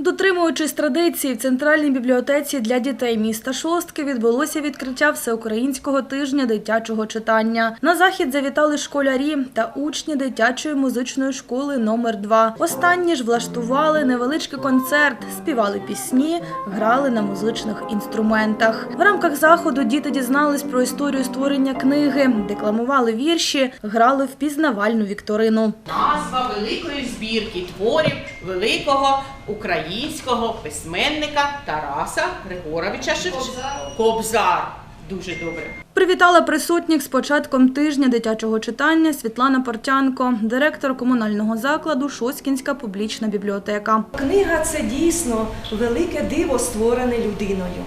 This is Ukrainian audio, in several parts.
Дотримуючись традицій, в центральній бібліотеці для дітей міста Шостки відбулося відкриття всеукраїнського тижня дитячого читання. На захід завітали школярі та учні дитячої музичної школи номер 2 Останні ж влаштували невеличкий концерт, співали пісні, грали на музичних інструментах. В рамках заходу діти дізнались про історію створення книги, декламували вірші, грали в пізнавальну вікторину. Назва великої збірки творів великого українського письменника Тараса Григоровича Шевченка. Кобзар. Дуже добре. Привітала присутніх з початком тижня дитячого читання Світлана Портянко, директор комунального закладу Шоскінська публічна бібліотека. Книга це дійсно велике диво, створене людиною.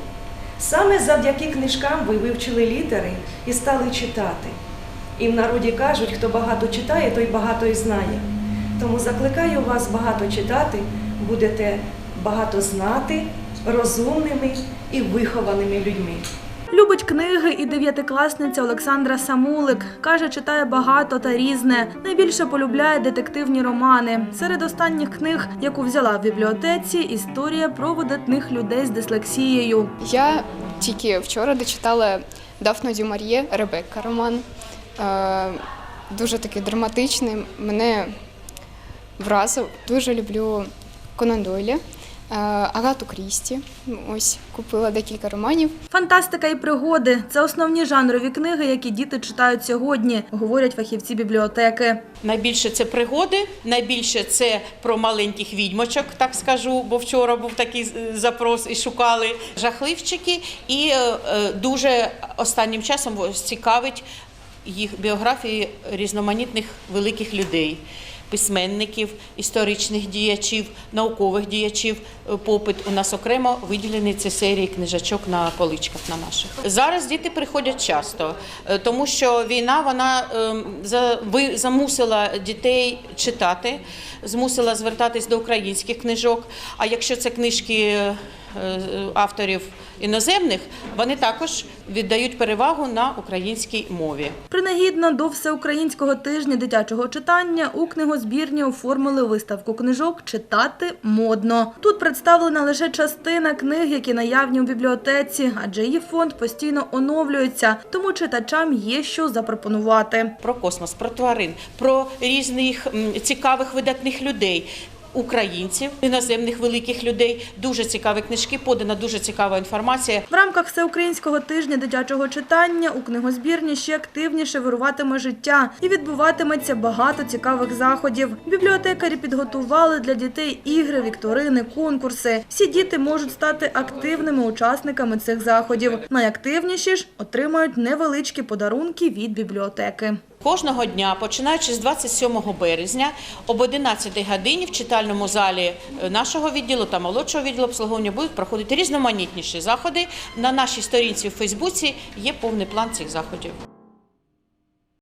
Саме завдяки книжкам ви вивчили літери і стали читати. І в народі кажуть, хто багато читає, той багато і знає. Тому закликаю вас багато читати, будете багато знати, розумними і вихованими людьми. Любить книги і дев'ятикласниця Олександра Самулик. Каже, читає багато та різне. Найбільше полюбляє детективні романи. Серед останніх книг, яку взяла в бібліотеці, історія про видатних людей з дислексією. Я тільки вчора дочитала Дафну Дю Мар'є Ребекка роман. Е, дуже такий драматичний. Мене вразив. Дуже люблю Конан Дойля, е, Агату Крісті. Ось купила декілька романів. Фантастика і пригоди це основні жанрові книги, які діти читають сьогодні, говорять фахівці бібліотеки. Найбільше це пригоди, найбільше це про маленьких відьмочок, так скажу, бо вчора був такий запрос і шукали жахливчики. І е, е, дуже останнім часом цікавить їх біографії різноманітних великих людей. Письменників, історичних діячів, наукових діячів. Е, Попит у нас окремо виділений це серії книжачок на поличках на наших. Зараз діти приходять часто, е, тому що війна вона ем, замусила дітей читати, змусила звертатись до українських книжок. А якщо це книжки е, авторів іноземних, вони також віддають перевагу на українській мові. Принагідно до всеукраїнського тижня дитячого читання у книгозбірні оформили виставку книжок Читати модно. Тут представлена лише частина книг, які наявні у бібліотеці, адже її фонд постійно оновлюється, тому читачам є що запропонувати. про космос, про тварин, про різних цікавих видатних людей. Українців, іноземних великих людей, дуже цікаві книжки, подана дуже цікава інформація. В рамках всеукраїнського тижня дитячого читання у книгозбірні ще активніше вируватиме життя і відбуватиметься багато цікавих заходів. Бібліотекарі підготували для дітей ігри, вікторини, конкурси. Всі діти можуть стати активними учасниками цих заходів. Найактивніші ж отримають невеличкі подарунки від бібліотеки. Кожного дня, починаючи з 27 березня, об 11 годині в читальному залі е, нашого відділу та молодшого відділу обслуговування будуть проходити різноманітніші заходи. На нашій сторінці в Фейсбуці є повний план цих заходів.